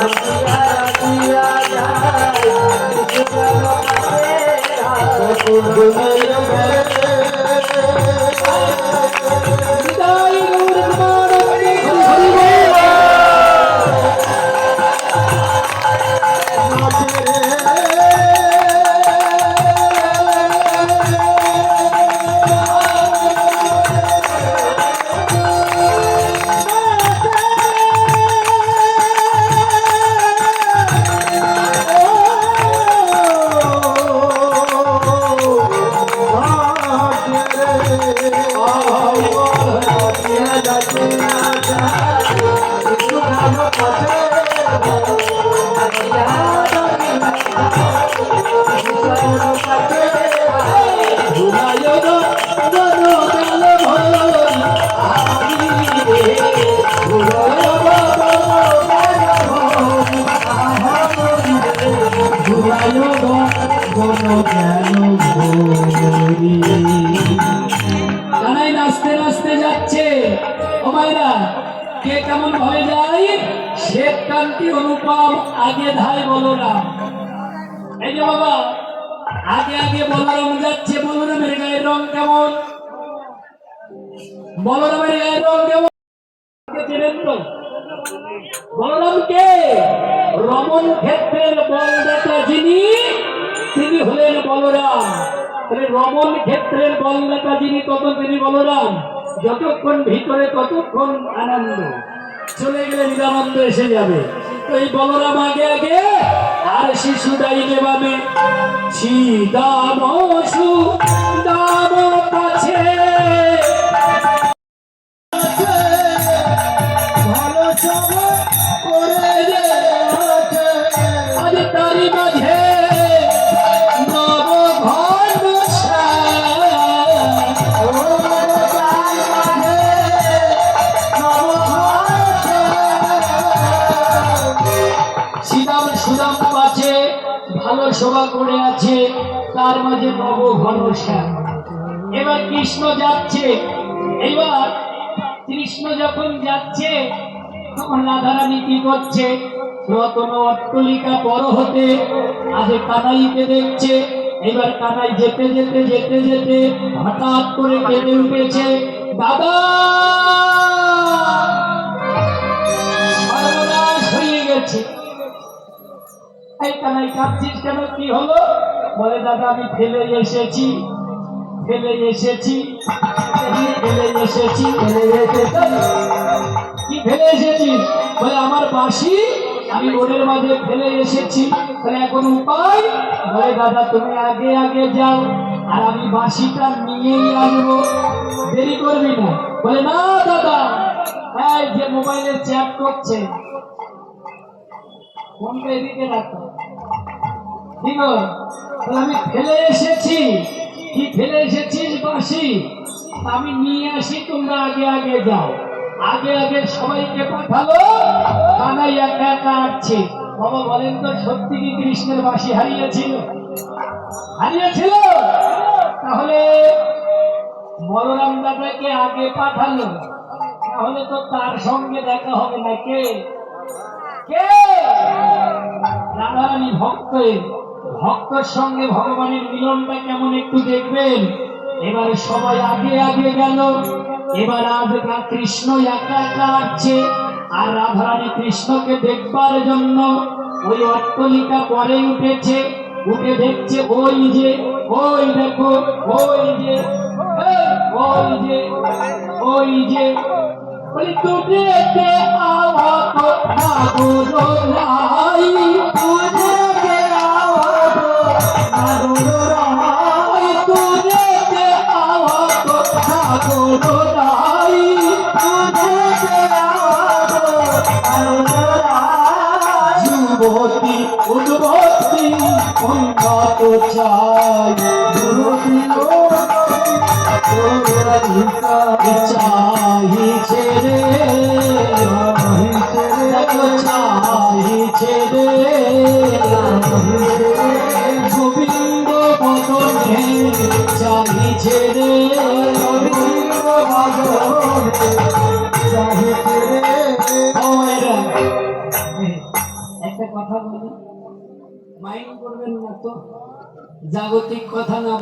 Thank you. Kanai নাচতে নাচতে অনুপম, আগে ধায় এই যে বাবা, আগে আগে বলরাম যাচ্ছে। বলরামের গায়ের রং কেমন? বলরামের গায়ের রং কেমন? কে চেনেন তো বলরাম কে রমন ক্ষেত্রের বলদাতা যিনি, তিনি হলেন বলরাম। তাহলে রমন ক্ষেত্রের বলদাতা যিনি তত তিনি বলরাম। যতক্ষণ ভিতরে ততক্ষণ আনন্দ। চলে গেলে নিরানন্দ এসে যাবে। তো এই বলরাম আগে আগে আর শিশু দাইলে বামে, ছি, দাম দাম পাছে শোভা করে আছে, তার মাঝে নব শ্যাম। এবার কৃষ্ণ যাচ্ছে, এবার কৃষ্ণ যখন যাচ্ছে, তখন রাধারানী কি করছে? রতন অট্টলিকা বড় হতে আজ কানাইকে দেখছে, এবার কানাই যেতে যেতে যেতে যেতে হঠাৎ করে কেঁদে উঠেছে, দাদা! এই কানাই কাঁদছিস কেন? কি হলো? বলে, দাদা, আমি ফেলে এসেছি। ফেলে এসেছি। ফেলে এসেছি। ফেলে এসেছি। কি ফেলে এসেছিস? বলে, আমার বাসি আমি রোডের মাঝে ফেলে এসেছি। তাহলে এখন উপায়? বলে, দাদা, তুমি আগে আগে যাও। আর আমি বাসিটা নিয়েই আসব। দেরি করবি না। বলে, না, দাদা। এই যে মোবাইলে চ্যাট করছে। ফোনটা এদিকে রাখো। ঠিক আমি ফেলে এসেছি। কি ফেলে এসেছিস বাসি? আমি নিয়ে আসি, তোমরা আগে আগে যাও। আগে আগে সবাইকে পাঠালো কানাই একা একা আসছে। বাবা বলেন তো, সত্যি কি কৃষ্ণের বাসি হারিয়েছিল? হারিয়েছিল? তাহলে বলরাম দাদাকে আগে পাঠালো। তাহলে তো তার সঙ্গে দেখা হবে না, কে? কে? রাধারানী ভক্ত ভক্তর সঙ্গে ভগবানের মিলনটা কেমন একটু দেখবেন? এবারে সবাই আগে আগে গেল, এবার আজ কৃষ্ণ একা একা আসছে, আর রাধারানী কৃষ্ণকে দেখবার জন্য ওই অট্টলিকা পরে উঠেছে, উঠে দেখছে ওই যে, ওই দেখো, ওই যে ওই যে ওই যে, বলি তুঝেতে আওয়া যুবতী উদ্ভবতী উন্নত চাই যুবতী চাহিছে রে চাহিছে রে গোবিন্দ বদনে চাহিছে রে গোবিন্দ বদনে চাহিছে রে কথা বলি মাইন্ড করবেন না তো? জাগতিক কথা না